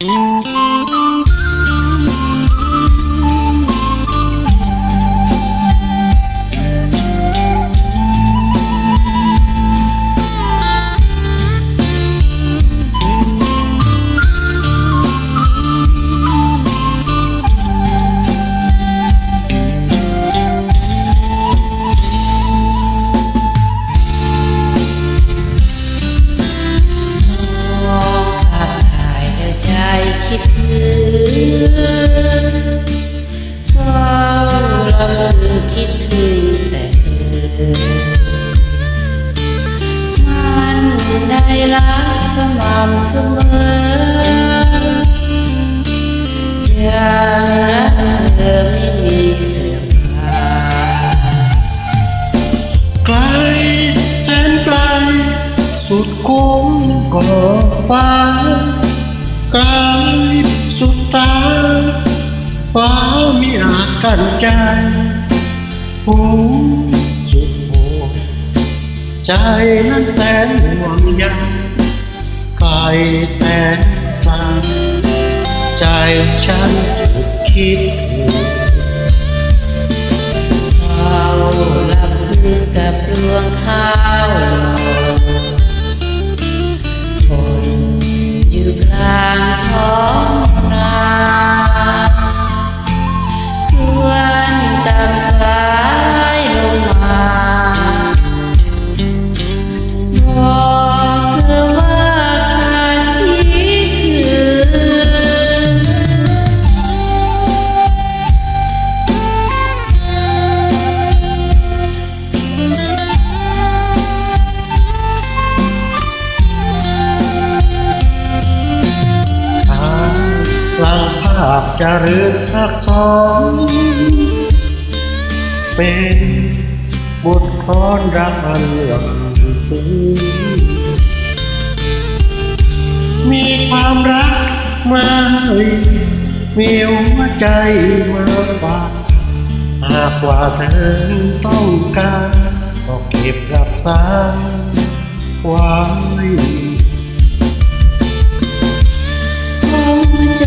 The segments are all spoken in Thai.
ม คิดถึงเฝ้าลำลึกคิดถึงแต่เธอ มันได้รักสม่ำเสมอ อย่างรักเธอไม่มีเสื่อมคลายไกลแสนไกลสุดโค้งก่อฟ้า กลสุดตาฟ้ามีอาจกันใจหูสุดโหใจนั้นแสนห่วงใยไกลแสนไกลใจฉันสุดคิดถึงเอาหลับลึกกับดวงข้าวหลอ จะรือนทักซ้อนเป็นบทคอนรักอันหลังซึ้งมีความรักมาให้มีหัวใจมาฝากหากว่าเธอต้องการก็เก็บรักษาไว้หัวใจ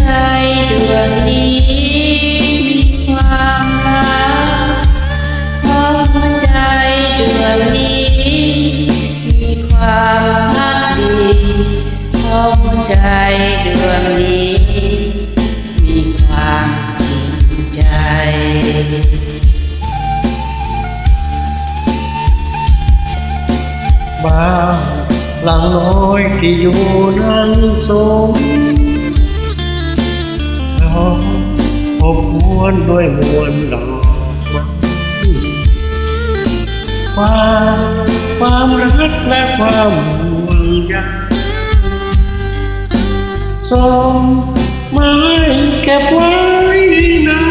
ใจดวงนี้มีความพักดีเพราใจดวงนี้ มีความจริงใจ บ้านหลังน้อยที่อยู่นั่งสม เราอบอวนด้วยมวลดอกไม้ความความรักและความห่วงใยส่งมาให้เก็บไว้นะ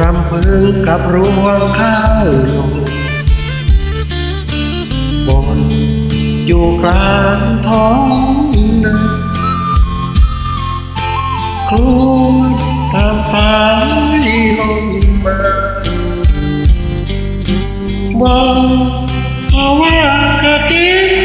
รำพึงกับรวงข้าวลงบนอยู่กลางท้องนาคลูตามสายลมมาบอกเขาว่าก็คิด